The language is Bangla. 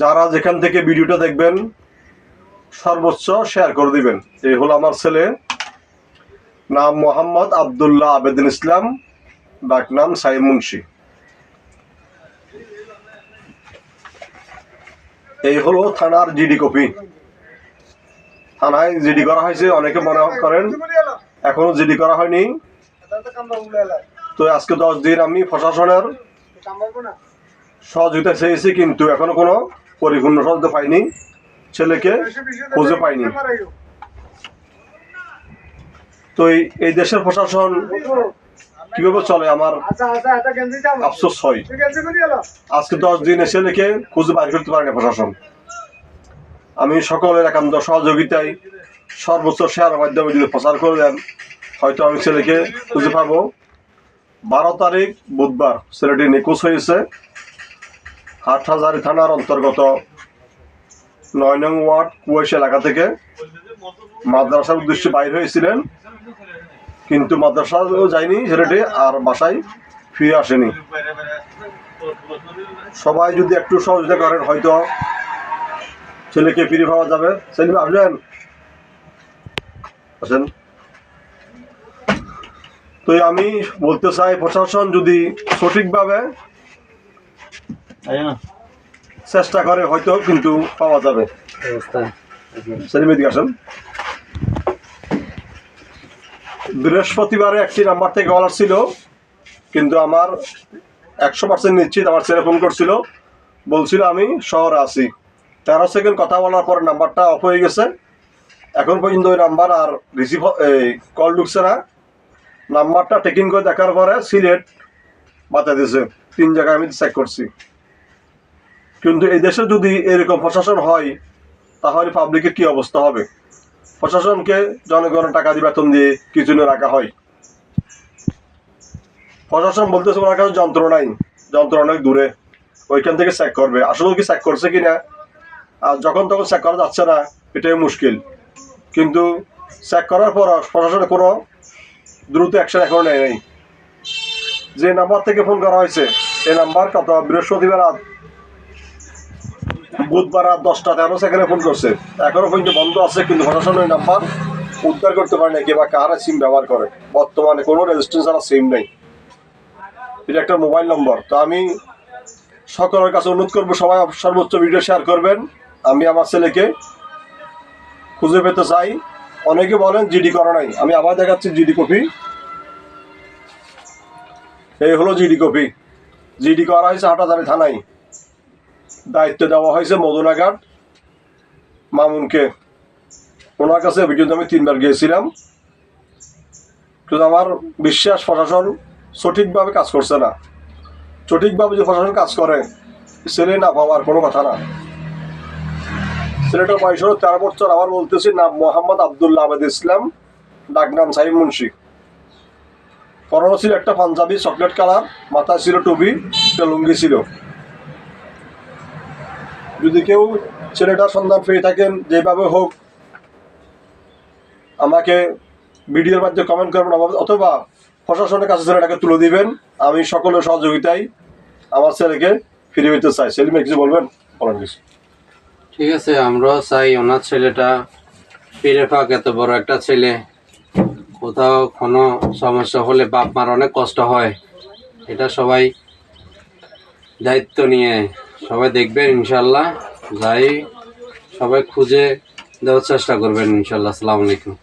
যারা যেখান থেকে ভিডিওটা দেখবেন, সর্বোচ্চ শেয়ার করে দিবেন। এই হলো আমার ছেলে। নাম মোহাম্মদ আবদুল্লাহ আবেদিন ইসলাম। ডাক নাম সাইম মুন্সি। এই হলো থানার জিডি কপি। থানায় জিডি করা হয়েছে, অনেকে মনে করেন। এখনও জিডি করা হয়নি। তো আজকে দশ দিন আমি প্রশাসনের সহযোগিতা চেয়েছি, কিন্তু এখনও কোনো পরিপূর্ণ সহযোগিতা পাইনি। ছেলেকে খুঁজে পাইনি। তো এই- দেশের প্রশাসন কীভাবে চলে আমার আফসোস হয়। আজকে দশ দিনে ছেলেকে খুঁজে বাইর করতে পারেনি প্রশাসন। আমি সকলের একান্ত সহযোগিতায় সর্বোচ্চ শেয়ার মাধ্যমে যদি প্রচার করে দেন হয়তো আমি ছেলেকে খুঁজে পাবো। বারো তারিখ বুধবার ছেলেটি নিখোঁজ হয়েছে। হাটহাজারি থানার অন্তর্গত নয় নং ওয়ার্ড কুয়েশ এলাকা থেকে। মাদ্রাসার উদ্দেশ্যে বাইর হয়েছিলেন, কিন্তু মাদ্রাসাও যায়নি ছেলেটি আর বাসায় ফিরে আসেনি। সবাই যদি একটু সহযোগিতা করেন, হয়তো ছেলেকে ফিরে পাওয়া যাবে। সেলিম আসবেন আসেন। তো আমি বলতে চাই প্রশাসন যদি সঠিকভাবে চেষ্টা করে হয়তো কিন্তু পাওয়া যাবে। আসেন। বৃহস্পতিবারে একটি নাম্বার থেকে কলার ছিল কিন্তু আমার একশো পার্সেন্ট নিশ্চিত আমার ছেলে ফোন করছিল। বলছিল আমি শহরে আছি। তেরো সেকেন্ড কথা বলার পর নাম্বারটা অফ হয়ে গেছে। এখন পর্যন্ত ওই নাম্বার আর রিসিভ এই কল ঢুকছে না। নাম্বারটা টেকিং করে দেখার পরে সিলেট বাতা দিয়েছে। তিন জায়গায় আমি চেক করছি। কিন্তু এই দেশে যদি এরকম প্রশাসন হয়, তাহলে পাবলিকের কি অবস্থা হবে? প্রশাসনকে জনগণের টাকা দিয়ে বেতন দিয়ে কিছু রাখা হয়। প্রশাসন বলতেছে ওনার কাছে যন্ত্র নাই। যন্ত্র অনেক দূরে। ওইখান থেকে চেক করবে। আসলে কি চেক করছে কি না আর যখন তখন চেক করা যাচ্ছে না, এটাই মুশকিল। কিন্তু চেক করার পর প্রশাসনের কোনো দ্রুত অ্যাকশন এখনও নেয় নাই। যে নাম্বার থেকে ফোন করা হয়েছে এই নাম্বার কত? বৃহস্পতিবার রাত বুধবার রাত দশটা তেরো সেকেন্ডে ফোন করছে। এখনও পর্যন্ত বন্ধ আছে, কিন্তু প্রশাসন ওই নাম্বার উদ্ধার করতে পারে না কিংবা কারা সিম ব্যবহার করে। বর্তমানে কোনো রেজিস্ট্রেশন ছাড়া সিম নেই। এটা একটা মোবাইল নম্বর তো আমি সকলের কাছে অনুরোধ করব, সবাই সর্বোচ্চ ভিডিও শেয়ার করবেন। আমি আমার ছেলেকে খুঁজে পেতে চাই। অনেকে বলেন জিডি করা নাই। আমি আবার দেখাচ্ছি জিডি কপি। এই হলো জিডি কপি। জিডি করা হয়েছে হাটাদারি থানায়। দায়িত্ব দেওয়া হয়েছে মদনাঘাট মামুনকে। ওনার কাছে পর্যন্ত আমি তিনবার গিয়েছিলাম। কিন্তু আমার বিশ্বাস প্রশাসন সঠিকভাবে কাজ করছে না। সঠিকভাবে যে প্রশাসন কাজ করে ছেলে না পাওয়ার কোনো কথা না। ছেলেটার বয়স হলো তেরো বছর, আবার বলতেছি নাম মোহাম্মদ আবদুল্লাহ আবেদ ইসলাম ডাকনাম সাহিব মুন্সি। পরনো ছিল একটা পাঞ্জাবি, চকলেট কালার, মাথায় ছিল টুপি, একটা লুঙ্গি ছিল। যদি কেউ ছেলেটার সন্ধান পেয়ে থাকেন, যেভাবে হোক, আমাকে ভিডিওর মাধ্যমে কমেন্ট করবেন, অথবা- প্রশাসনের কাছে ছেলেটাকে তুলে দিবেন। আমি সকলের সহযোগিতায় আমার ছেলেকে ফিরে পেতে চাই। সেলিমে কিছু বলবেন? বলেন কিছু। ঠিক আছে, আমরাও চাই ওনার ছেলেটা পেরে পাক এত বড় একটা ছেলে। কোথাও কোনো সমস্যা হলে বাপ মার অনেক কষ্ট হয়। এটা সবাই দায়িত্ব নিয়ে সবাই দেখবেন ইনশাল্লাহ। যাই, সবাই খুঁজে দেওয়ার চেষ্টা করবেন ইনশাল্লাহ। আসসালামু আলাইকুম।